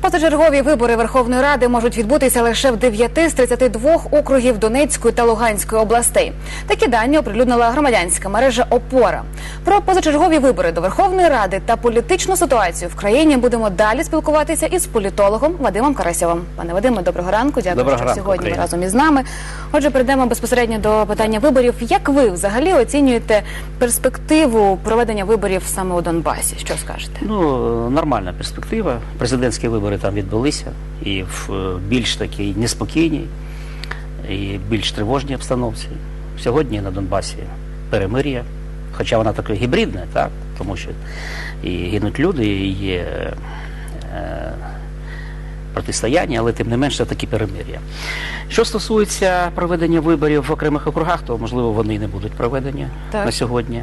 Позачергові вибори Верховної Ради можуть відбутися лише в 9 з 32 округів Донецької та Луганської областей. Такі дані оприлюднила громадянська мережа Опора. Про позачергові вибори до Верховної Ради та політичну ситуацію в країні будемо далі спілкуватися із політологом Вадимом Карасьовим. Пане Вадиме, доброго ранку. Дякую, Доброго що ранку, сьогодні ви разом із нами. Отже, перейдемо безпосередньо до питання виборів. Як ви взагалі оцінюєте перспективу проведення виборів саме у Донбасі? Що скажете? Ну, нормальна перспектива. Президентські вибори там відбулися і в е, більш такій неспокійній і більш тривожній обстановці. Сьогодні на Донбасі перемир'я, хоча вона таке гібридне, так, тому що і гинуть люди, і є е, протистояння, але тим не менше такі перемир'я. Що стосується проведення виборів в окремих округах, то можливо вони і не будуть проведені Так. на сьогодні.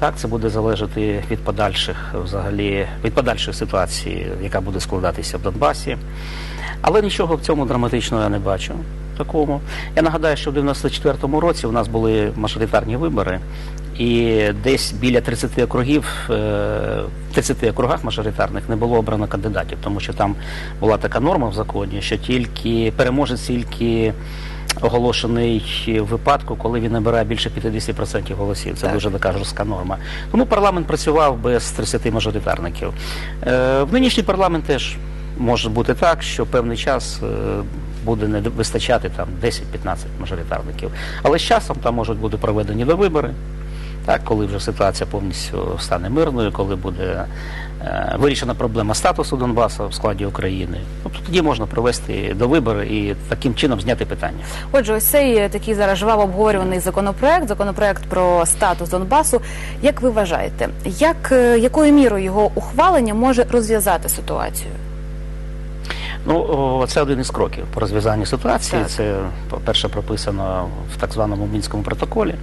Так, це буде залежати від подальших взагалі від подальшої ситуації, яка буде складатися в Донбасі. Але нічого в цьому драматичного я не бачу. Такому. Я нагадаю, що в 94-му році у нас були мажоритарні вибори, і десь біля 30 округів, е, в 30 округах мажоритарних не було обрано кандидатів, тому що там була така норма в законі, що тільки переможець тільки оголошений в випадку, коли він набирає більше 50% голосів. Це Так. дуже така жорстка норма. Тому парламент працював без 30 мажоритарників. Е, В нинішній парламент теж може бути так, що певний час е, буде не вистачати там 10-15 мажоритарників. Але з часом там можуть бути проведені до вибори. Так, коли вже ситуація повністю стане мирною, коли буде е, вирішена проблема статусу Донбасу в складі України, тобто тоді можна провести до вибору і таким чином зняти питання. Отже, ось цей е, такий зараз жваво обговорюваний законопроект, законопроект про статус Донбасу. Як ви вважаєте, як е, якою мірою його ухвалення може розв'язати ситуацію? Ну, це один із кроків по розв'язанню ситуації. Так. Це, по-перше, прописано в так званому мінському протоколі.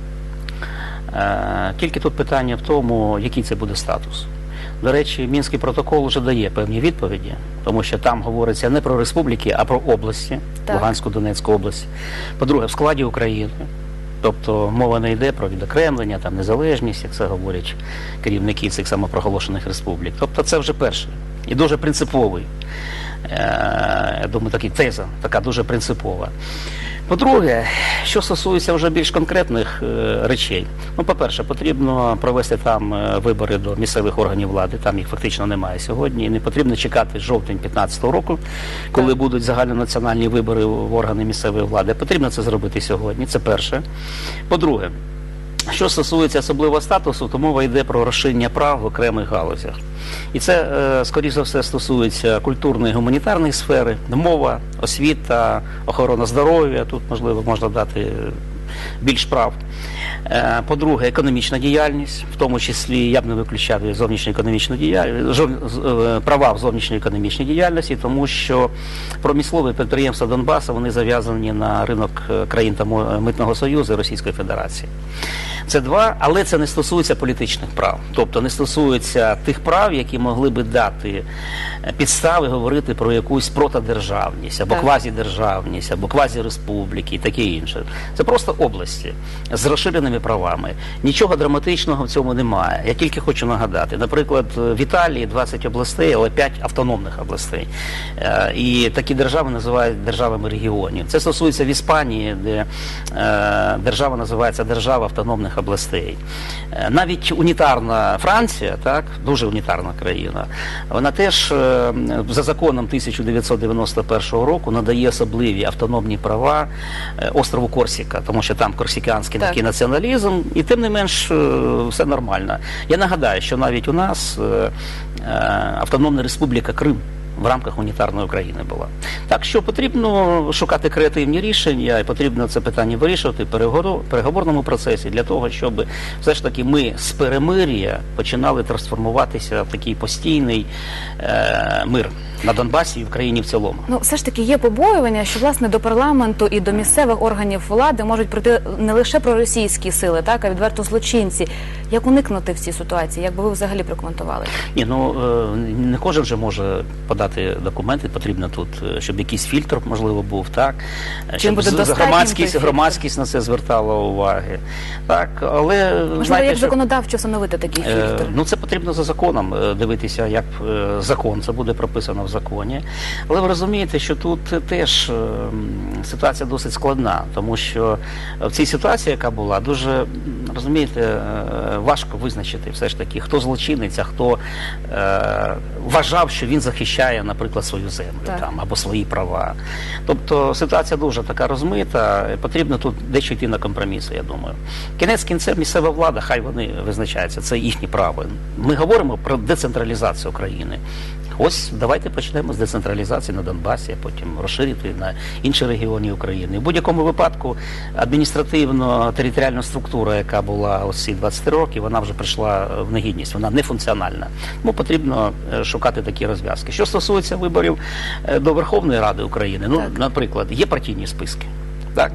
Е, тільки тут питання в тому, який це буде статус. До речі, мінський протокол вже дає певні відповіді, тому що там говориться не про республіки, а про області, Так. Луганську, Донецьку область. По-друге, в складі України. Тобто мова не йде про відокремлення, там незалежність, як це говорять керівники цих самопроголошених республік. Тобто це вже перше і дуже принциповий. Е, я думаю, така теза, така дуже принципова. По-друге, що стосується вже більш конкретних е, речей, ну, по-перше, потрібно провести там е, вибори до місцевих органів влади, там їх фактично немає сьогодні. І не потрібно чекати жовтень 2015 року, коли будуть загальнонаціональні вибори в органи місцевої влади. Потрібно це зробити сьогодні. Це перше. По-друге, що стосується особливого статусу, то мова йде про розширення прав в окремих галузях. І це, е, скоріш за все, стосується культурної і гуманітарної сфери, мова, освіта, охорона здоров'я. Тут, можливо, можна дати е, більш прав. Е, По-друге, економічна діяльність, в тому числі я б не виключав зовнішньоекономічну діяльність, права в зовнішньоекономічній діяльності, тому що промислові підприємства Донбасу вони зав'язані на ринок е, країн та митного союзу і Російської Федерації. Це два, але це не стосується політичних прав, тобто не стосується тих прав, які могли би дати е, підстави говорити про якусь протодержавність або квазідержавність, або квазіреспубліки і таке інше. Це просто області з розширеними правами. Нічого драматичного в цьому немає. Я тільки хочу нагадати, наприклад, в Італії 20 областей, але 5 автономних областей. Е, І такі держави називають державами регіонів. Це стосується в Іспанії, де е, держава називається держава автономних областей. Е, Навіть унітарна Франція, так, дуже унітарна країна, вона теж за законом 1991 року надає особливі автономні права острову Корсіка, тому що там корсиканський Так. Націоналізм, і тим не менш е, все нормально. Я нагадаю, що навіть у нас е, е, Автономна Республіка Крим. В рамках унітарної України була. Так що потрібно шукати креативні рішення, і потрібно це питання вирішувати в переговорному процесі для того, щоб все ж таки ми з перемир'я починали трансформуватися в такий постійний е, мир на Донбасі і в країні в цілому. Ну, все ж таки є побоювання, що власне до парламенту і до місцевих органів влади можуть прийти не лише проросійські сили, так а відверто злочинці. Як уникнути в цій ситуації? Як би ви взагалі прокоментували? Ні, ну е, не кожен же може подати документи. Потрібно тут, е, щоб якийсь фільтр можливо був, так Е, щоб буде громадськість, громадськість на це звертала уваги. Так, але Можливо, знаєте, як що- законодавчо встановити такий Е, фільтр? Ну це потрібно за законом е, дивитися, як е, закон це буде прописано в законі. Але ви розумієте, що тут теж е, ситуація досить складна, тому що в цій ситуації, яка була, дуже розумієте, е, важко визначити все ж таки, хто злочинець, а хто е, вважав, що він захищає, наприклад, свою землю Так. там або свої права. Тобто ситуація дуже така розмита. Потрібно тут дещо йти на компроміси, я думаю. Кінець кінцем місцева влада, хай вони визначаються, це їхні право. Ми говоримо про децентралізацію України. Ось давайте почнемо з децентралізації на Донбасі, а потім розширити на інші регіони України. В будь-якому випадку адміністративно-територіальна структура, яка була ось ці 20 років, вона вже прийшла в негідність, вона не функціональна. Тому потрібно е, шукати такі розв'язки. Що стосується виборів е, до Верховної Ради України, ну, наприклад, є партійні списки. Так.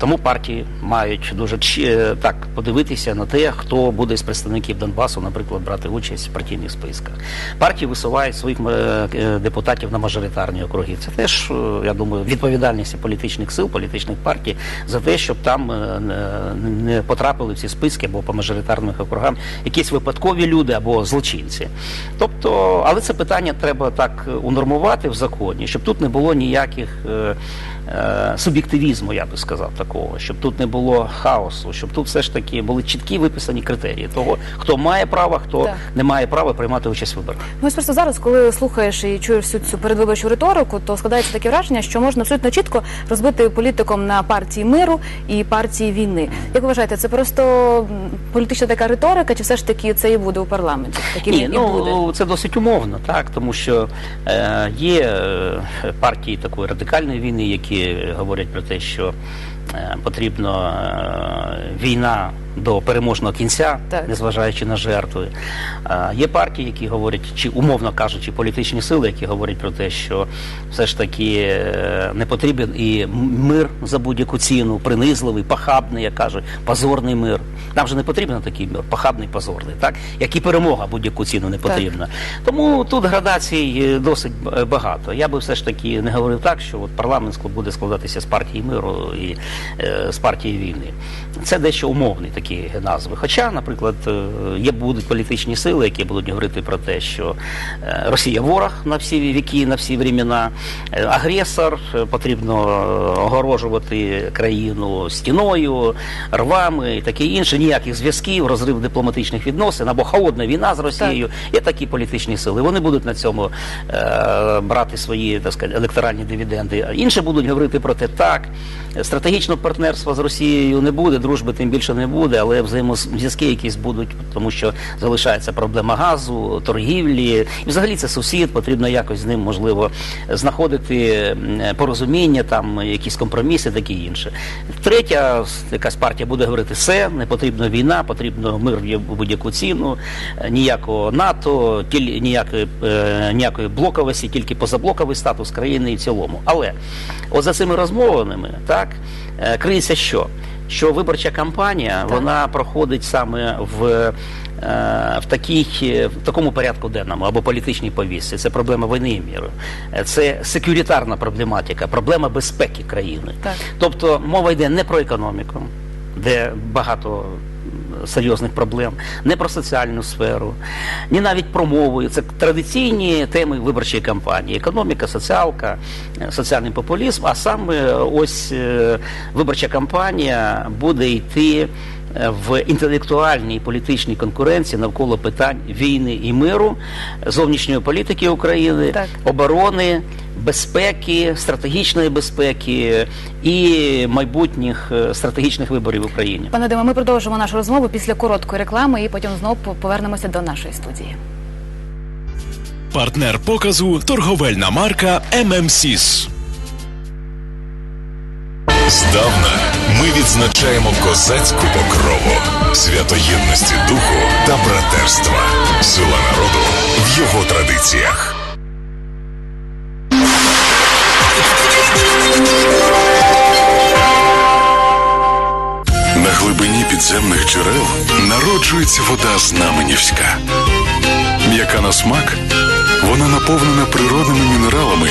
Тому партії мають дуже е, так подивитися на те, хто буде з представників Донбасу, наприклад, брати участь в партійних списках. Партії висувають своїх е, е, депутатів на мажоритарні округи. Це теж, я думаю, відповідальність політичних сил, політичних партій за те, щоб там не- потрапили в ці списки або по мажоритарним округам якісь випадкові люди або злочинці. Тобто, але це питання треба так унормувати в законі, щоб тут не було ніяких. Е, Суб'єктивізму, я би сказав, такого, щоб тут не було хаосу, щоб тут все ж таки були чіткі виписані критерії того, хто має право, хто Так. не має права приймати участь в виборах. Ну просто зараз, коли слухаєш і чуєш всю цю передвиборчу риторику, то складається таке враження, що можна абсолютно чітко розбити політиком на партії миру і партії війни. Як ви вважаєте, це просто політична така риторика, чи все ж таки це і буде у парламенті? Таким Ні, і буде. ну це досить умовно, так тому що е, є е, партії такої радикальної війни, які говорять про те, що е, потрібно е, війна до переможного кінця, Так. незважаючи на жертви. Е, є партії, які говорять, чи умовно кажучи, політичні сили, які говорять про те, що все ж таки е, не потрібен і мир за будь-яку ціну, принизливий, пахабний, як кажуть, позорний мир. Нам же не потрібен такий мир, пахабний, позорний, так як і перемога будь-яку ціну не потрібна. Тому тут градацій е, досить е, багато. Я би все ж таки не говорив так, що от парламент буде складатися з партії миру і е, з партії війни. Це дещо умовні такі назви. Хоча, наприклад, е, є будуть політичні сили, які будуть говорити про те, що е, Росія ворог на всі віки, на всі времена, е, агресор, потрібно огорожувати країну стіною, рвами і таке інше. Ніяких зв'язків, розрив дипломатичних відносин або холодна війна з Росією. Є такі політичні сили. Вони будуть на цьому брати свої так сказати, електоральні дивіденди. Інші будуть говорити про те, так, стратегічного партнерства з Росією не буде, дружби тим більше не буде, але взаємозв'язки якісь будуть, тому що залишається проблема газу, торгівлі. І взагалі це сусід, потрібно якось з ним можливо знаходити порозуміння, там якісь компроміси, таке інше. Третя якась партія буде говорити, все, не потрібна війна, потрібно мир в будь-яку ціну, ніякого НАТО, тіль- ніякої, е, ніякої блоковості, тільки позаблоковий статус країни і в цілому. Але от за цими розмовами так е, криється що? Що виборча кампанія Так. вона проходить саме в, е, в, такій, в такому порядку денному або політичній повістці. Це проблема війни і міру. Е, Це секюрітарна проблематика, проблема безпеки країни. Так. Тобто мова йде не про економіку, де багато серйозних проблем, не про соціальну сферу, ні навіть про мову. Це традиційні теми виборчої кампанії: економіка, соціалка, е, соціальний популізм. А саме ось е, виборча кампанія буде йти е, в інтелектуальній і політичній конкуренції навколо питань війни і миру, зовнішньої політики України, Так. оборони, безпеки, стратегічної безпеки і майбутніх е, стратегічних виборів в Україні. Пане Диме, ми продовжимо нашу розмову після короткої реклами і потім знову повернемося до нашої студії. Партнер показу торговельна марка ММСІС. Здавна ми відзначаємо козацьку покрову, свято єдності духу та братерства, сила народу в його традиціях. На глибині підземних джерел народжується вода знаменівська. М'яка на смак, вона наповнена природними мінералами,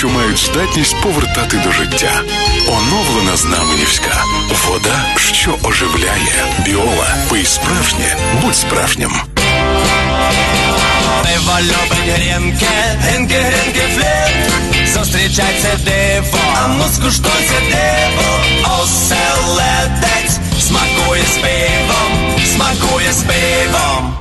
що мають здатність повертати до життя. Оновлена знаменівська вода, що оживляє. Біола, пий справжнє, будь справжнім. Пиво любить грінки, грінки, грінки, фліп Зустрічай диво, а ну скуштуй диво Оселедець смакує з пивом, смакує з пивом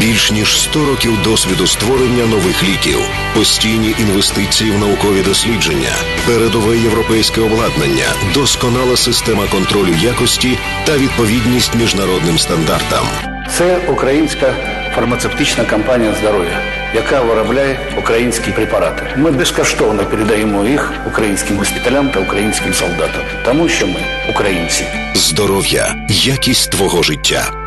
Більш ніж 100 років досвіду створення нових ліків, постійні інвестиції в наукові дослідження, передове європейське обладнання, досконала система контролю якості та відповідність міжнародним стандартам. Це українська фармацевтична компанія здоров'я, яка виробляє українські препарати. Ми безкоштовно передаємо їх українським госпіталям та українським солдатам, тому що ми українці. Здоров'я, якість твого життя.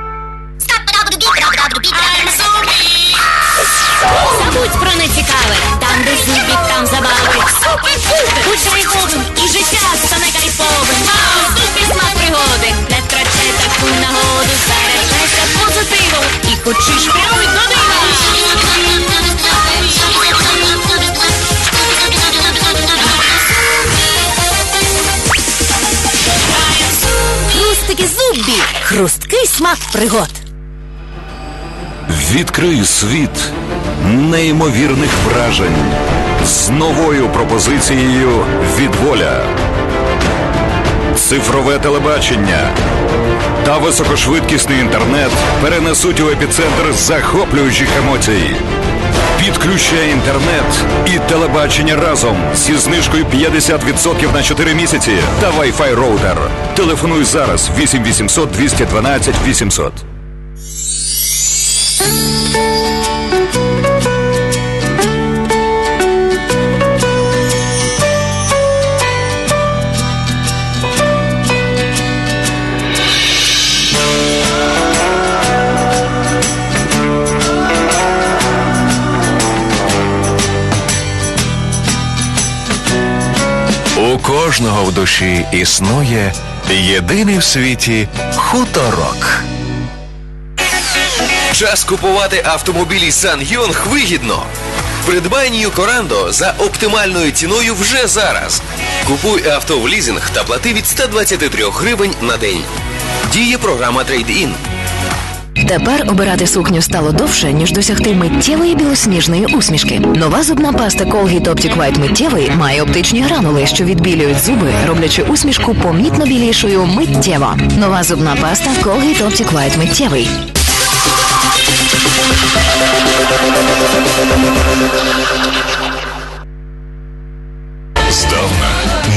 Забудь про нецікаве, там, де зубі, там забави. Будь кайфовим і життя стане кайфовим. Супі смак пригоди, не втрачай таку нагоду. Заряджайся позитивом і хочеш прямо дива. Хрустики зубі, хрусткий смак пригод. Відкрий світ неймовірних вражень з новою пропозицією від воля. Цифрове телебачення та високошвидкісний інтернет перенесуть у епіцентр захоплюючих емоцій. Підключай інтернет і телебачення разом зі знижкою 50% на 4 місяці та Wi-Fi роутер. Телефонуй зараз 8800 212 800. Кожного в душі існує єдиний в світі хуторок. Час купувати автомобілі Сан-Йонг вигідно. Придбай New Corando за оптимальною ціною вже зараз. Купуй авто в лізинг та плати від 123 гривень на день. Діє програма Trade-In. Тепер обирати сукню стало довше, ніж досягти миттєвої білосніжної усмішки. Нова зубна паста Colgate Optic White миттєвий має оптичні гранули, що відбілюють зуби, роблячи усмішку помітно білішою миттєво. Нова зубна паста Colgate Optic White миттєвий. Здавна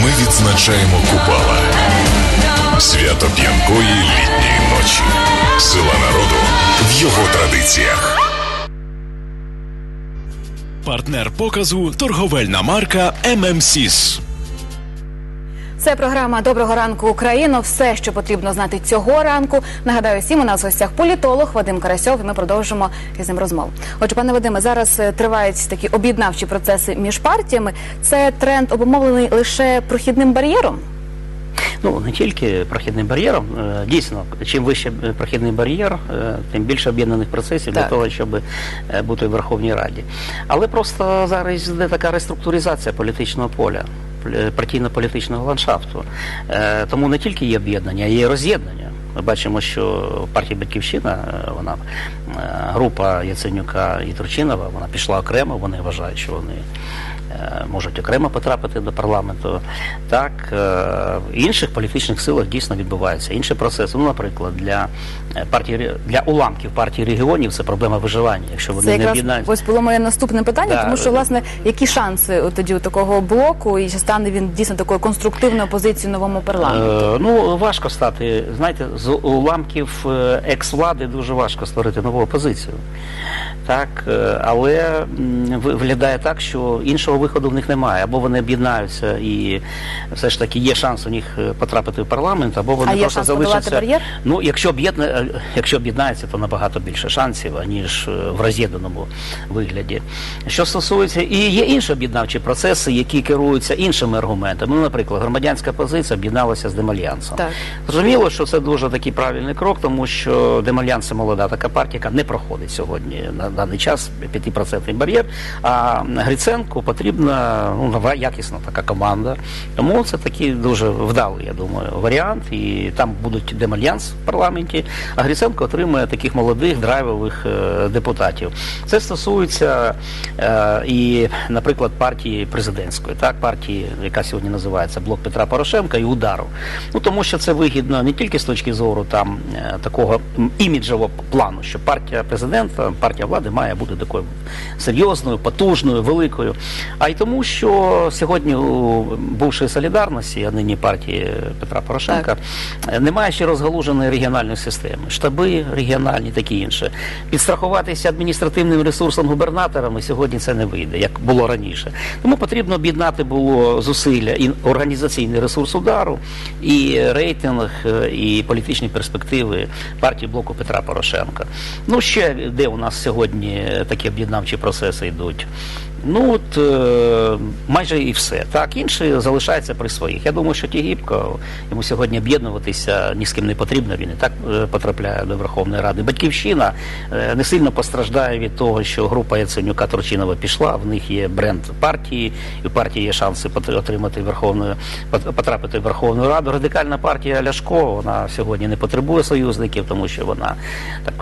ми відзначаємо Купала. Свято п'янкої літньої ночі. Сила народу в його традиціях. Партнер показу торговельна марка ММСІС. Це програма Доброго ранку Україно. Все, що потрібно знати цього ранку. Нагадаю, всім у нас в гостях політолог Вадим Карасьов. І ми продовжимо із ним розмову. Отже, пане Вадиме, зараз е, тривають такі об'єднавчі процеси між партіями. Це тренд обумовлений лише прохідним бар'єром. Ну не тільки прохідним бар'єром. Е, Дійсно, чим вище е, прохідний бар'єр, е, тим більше об'єднаних процесів для того, щоб бути в Верховній Раді. Але просто зараз йде така реструктуризація політичного поля, партійно-політичного ландшафту. Тому не тільки є об'єднання, а є роз'єднання. Ми бачимо, що партія Батьківщина, вона група Яценюка і Турчинова, вона пішла окремо. Вони вважають, що вони можуть окремо потрапити до парламенту. Так, е, в інших політичних силах дійсно відбуваються інші процеси. Ну, наприклад, для е, партії для уламків партії регіонів це проблема виживання. Якщо вони Це не об'єднаються. ось було моє наступне питання, Да. тому що власне які шанси тоді у такого блоку, і чи стане він дійсно такою конструктивною позицією новому парламенту? Е, ну важко стати. Знаєте, з уламків е, екс-влади дуже важко створити нову опозицію. Так, е, але виглядає так, що іншого виходу в них немає. Або вони об'єднаються і все ж таки є шанс у них е, потрапити в парламент, або вони А є просто шанс залишаться. бар'єр? Ну, якщо об'єдна, е, якщо об'єднається, то набагато більше шансів, аніж в роз'єднаному вигляді. Що стосується, і є інші об'єднавчі процеси, які керуються іншими аргументами. Ну, наприклад, громадянська позиція об'єдналася з Демальянсом. Так. Зрозуміло, що це дуже такий правильний крок, тому що Демальянс це молода така партія, яка не проходить сьогодні на, даний час 5% бар'єр. А Гриценку потрібна ну, нова якісна така команда. Тому це такий дуже вдалий, я думаю, варіант. І там будуть демальянс в парламенті. А Гриценко отримує таких молодих драйвових е, депутатів. Це стосується е, і, наприклад, партії президентської, так партії, яка сьогодні називається Блок Петра Порошенка і удару. Ну тому що це вигідно не тільки з точки зору там е, такого іміджового плану, що партія президента, партія влади має бути такою серйозною, потужною, великою, а й тому, що сьогодні у бувшої солідарності, а нині партії Петра Порошенка, е, немає ще розгалуженої регіональної системи, штаби регіональні, такі інше. Підстрахуватися адміністративним ресурсом губернаторами сьогодні це не вийде, як було раніше. Тому потрібно об'єднати було зусилля і організаційний ресурс удару, і рейтинг, е, і політичні перспективи партії блоку Петра Порошенка. Ну ще де у нас сьогодні такі об'єднавчі процеси йдуть. Ну от е, майже і все. Так, інше залишається при своїх. Я думаю, що Тігіпко йому сьогодні об'єднуватися ні з ким не потрібно. Він і так е, потрапляє до Верховної Ради. Батьківщина е, не сильно постраждає від того, що група Яценюка Турчинова пішла. В них є бренд партії, і у партії є шанси отримати Верховну потрапити в Верховну Раду. Радикальна партія Ляшко вона сьогодні не потребує союзників, тому що вона так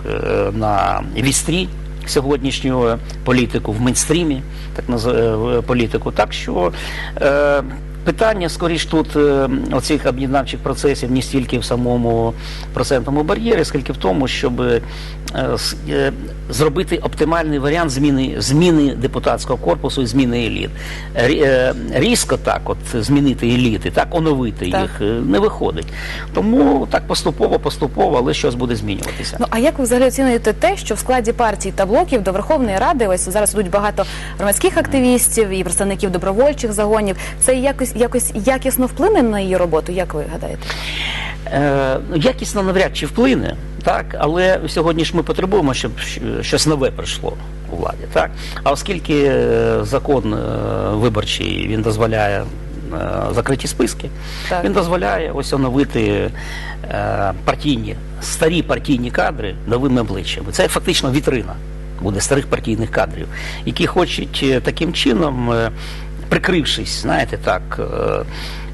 на вістрі сьогоднішнього політику в мейнстрімі, так називаємо політику. Так що е, питання скоріш тут е, оцих об'єднавчих процесів не стільки в самому процентному бар'єрі, скільки в тому, щоб е, е, зробити оптимальний варіант зміни зміни депутатського корпусу і зміни еліт. Різко так, от змінити еліти, так оновити Так. їх не виходить. Тому так поступово, поступово, але щось буде змінюватися. Ну а як ви взагалі оцінюєте те, що в складі партій та блоків до Верховної Ради ось зараз йдуть багато громадських активістів і представників добровольчих загонів? Це якось якось якісно вплине на її роботу? Як ви гадаєте? Е, ну, якісно навряд чи вплине, так, але сьогодні ж ми потребуємо, щоб щось нове прийшло у владі. Так? А оскільки е, закон е, виборчий він дозволяє е, закриті списки, Так. він дозволяє ось оновити е, партійні, старі партійні кадри новими обличчями. Це фактично вітрина буде старих партійних кадрів, які хочуть таким чином, прикрившись, знаєте, так.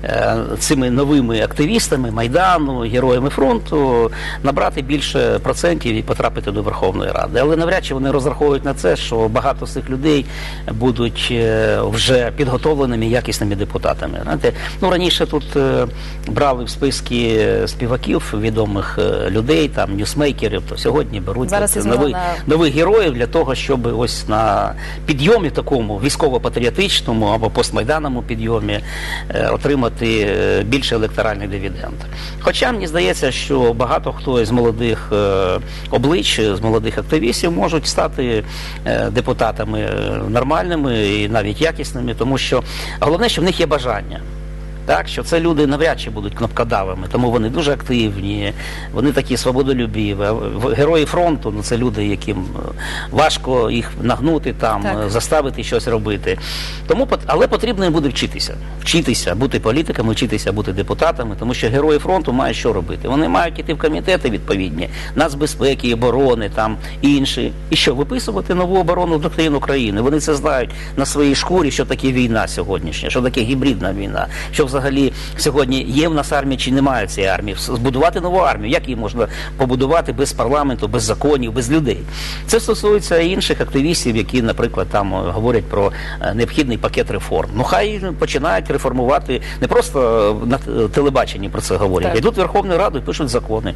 Е, Цими новими активістами Майдану, героями фронту набрати більше процентів і потрапити до Верховної Ради. Але навряд чи вони розраховують на це, що багато з цих людей будуть е, вже підготовленими якісними депутатами. Знаєте, ну раніше тут е, брали в списки співаків відомих людей, там ньюсмейкерів, то сьогодні беруть Зараз от нових, на- нових героїв для того, щоб ось на підйомі такому військово-патріотичному або постмайданному підйомі е, отримати е, більше електоральний дивіденд. Хоча мені здається, що багато хто з молодих е, облич, з молодих активістів можуть стати е, депутатами нормальними і навіть якісними, тому що головне, що в них є бажання. Так, що це люди навряд чи будуть кнопкодавами, тому вони дуже активні, вони такі свободолюбіві. Герої фронту ну це люди, яким е, важко їх нагнути там, Так. е, заставити щось робити. Тому але потрібно їм буде вчитися, вчитися бути політиками, вчитися бути депутатами, тому що герої фронту мають що робити. Вони мають іти в комітети відповідні, нацбезпеки, оборони, там інші. І що виписувати нову оборонну доктрину країни. Вони це знають на своїй шкурі, що таке війна сьогоднішня, що таке гібридна війна, що взагалі сьогодні є в нас армія чи немає цієї армії. Збудувати нову армію. Як її можна побудувати без парламенту, без законів, без людей? Це стосується інших активістів, які, наприклад, там е, говорять про е, необхідний пакет реформ. Ну хай починають реформувати не просто е, на телебаченні про це говорять, Так. йдуть в Верховну Раду і пишуть закони.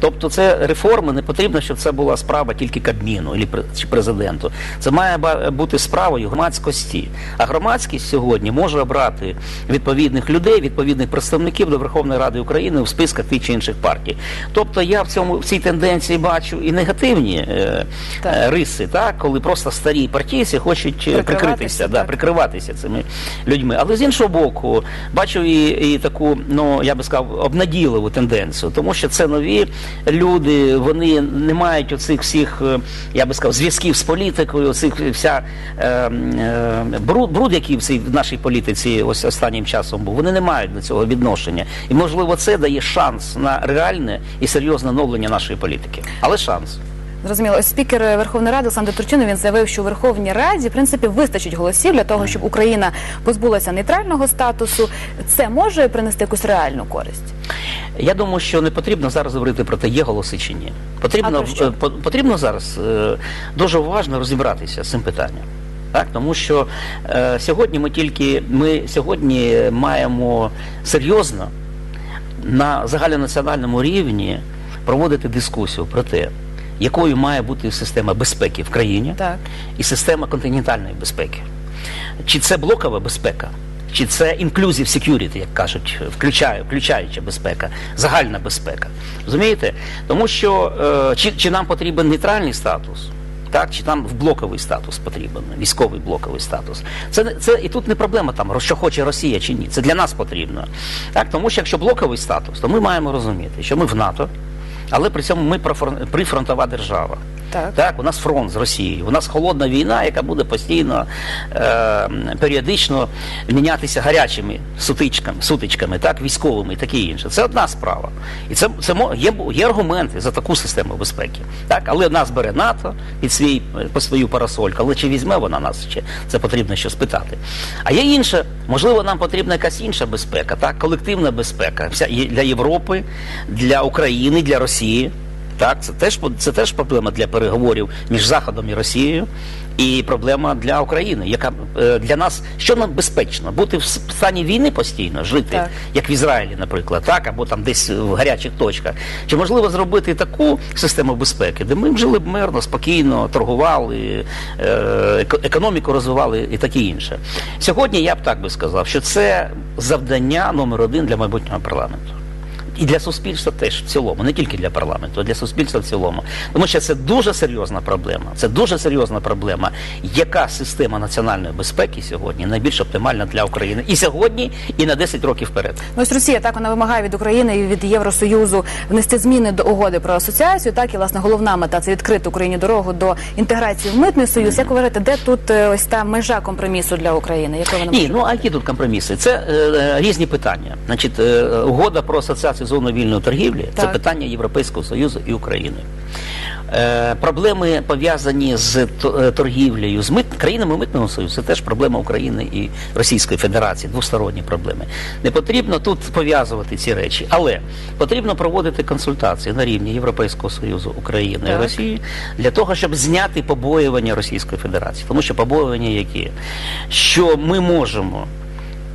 Тобто, це реформи не потрібно, щоб це була справа тільки Кабміну чи президенту. Це має бути справою громадськості. А громадськість сьогодні може обрати відповідних людей, відповідних представників до Верховної Ради України в списках тих чи інших партій. Тобто я в цьому в цій тенденції бачу і негативні е, Так. е, риси, так коли просто старі партійці хочуть е, Прикриватися, прикритися, да, прикриватися цими людьми. Але з іншого боку, бачу і, і таку, ну я би сказав, обнадійливу тенденцію, тому що це нові люди, вони не мають оцих всіх, е, я би сказав, зв'язків з політикою, цих вся е, е, бруд, бруд, який в цій в нашій політиці ось останнім часом був, вони не мають до цього відношення. І можливо, це дає шанс на реальне і серйозне оновлення нашої політики. Але шанс. Зрозуміло, ось спікер Верховної Ради Олександр Турчинов він заявив, що у Верховній Раді в принципі вистачить голосів для того, щоб Україна позбулася нейтрального статусу. Це може принести якусь реальну користь. Я думаю, що не потрібно зараз говорити про те, є голоси чи ні. Потрібно, е, по- потрібно зараз е, дуже уважно розібратися з цим питанням. Так, тому що е, сьогодні ми тільки ми сьогодні маємо серйозно на загальнонаціональному рівні проводити дискусію про те, якою має бути система безпеки в країні Так. і система континентальної безпеки. Чи це блокова безпека, чи це inclusive security, як кажуть, включає, включаюча безпека, загальна безпека. Розумієте? Тому що е, чи, чи нам потрібен нейтральний статус? Так, чи там в блоковий статус потрібен, військовий блоковий статус. Це, це і тут не проблема там, що хоче Росія чи ні. Це для нас потрібно. Так, тому що якщо блоковий статус, то ми маємо розуміти, що ми в НАТО, але при цьому ми прифронтова держава. Так. Так, у нас фронт з Росією, у нас холодна війна, яка буде постійно е, періодично мінятися гарячими сутичками, сутичками, так, військовими і таке інше. Це одна справа. І це, це є, є аргументи за таку систему безпеки. Так, але нас бере НАТО під свій по свою парасольку, але чи візьме вона нас ще це потрібно ще спитати. А є інше, можливо, нам потрібна якась інша безпека, так, колективна безпека вся для Європи, для України, для Росії. Так, це теж це теж проблема для переговорів між Заходом і Росією, і проблема для України, яка е, для нас що нам безпечно бути в стані війни постійно, жити Так. як в Ізраїлі, наприклад, так або там десь в гарячих точках. Чи можливо зробити таку систему безпеки, де ми б жили б мирно, спокійно, торгували, е, економіку розвивали і таке інше. Сьогодні я б так би сказав, що це завдання номер один для майбутнього парламенту. І для суспільства теж в цілому, не тільки для парламенту, а для суспільства в цілому. Тому що це дуже серйозна проблема. Це дуже серйозна проблема. Яка система національної безпеки сьогодні найбільш оптимальна для України і сьогодні, і на 10 років вперед? Ну, ось Росія так вона вимагає від України і від Євросоюзу внести зміни до угоди про асоціацію. Так і власне головна мета це відкрити Україні дорогу до інтеграції в митний союз. Як ви вважаєте, де тут е, ось та межа компромісу для України? Якою вона Ні, ну а які тут компроміси? Це е, е, різні питання. Значить, е, угода про асоціацію зони вільної торгівлі це питання Європейського Союзу і України. Е, проблеми пов'язані з е, торгівлею з мит, країнами митного союзу, це теж проблема України і Російської Федерації, двосторонні проблеми. Не потрібно тут пов'язувати ці речі, але потрібно проводити консультації на рівні Європейського Союзу, України Так. і Росії для того, щоб зняти побоювання Російської Федерації. Тому що побоювання які? Що ми можемо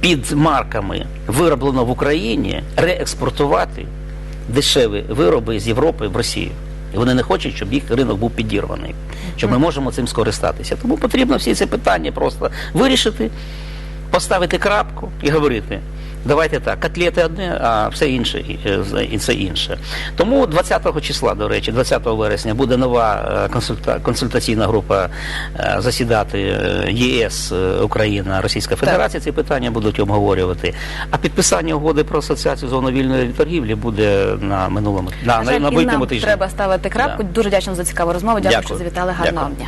під марками вироблено в Україні реекспортувати дешеві вироби з Європи в Росію. І вони не хочуть, щоб їх ринок був підірваний, що ми можемо цим скористатися. Тому потрібно всі ці питання просто вирішити, поставити крапку і говорити. Давайте так, котлети одне, а все інше е, і це інше. Тому 20 числа, до речі, 20 вересня буде нова е, консульта, консультаційна група е, засідати е, ЄС, е, Україна, Російська Федерація. Ці питання будуть обговорювати. А підписання угоди про асоціацію зони вільної торгівлі буде на минулому на, На на, жаль, на і майбутньому нам тижні. треба ставити крапку. Да. Дуже дякую за цікаву розмову. Дякую, Дякую. що завітали. Гарного дня.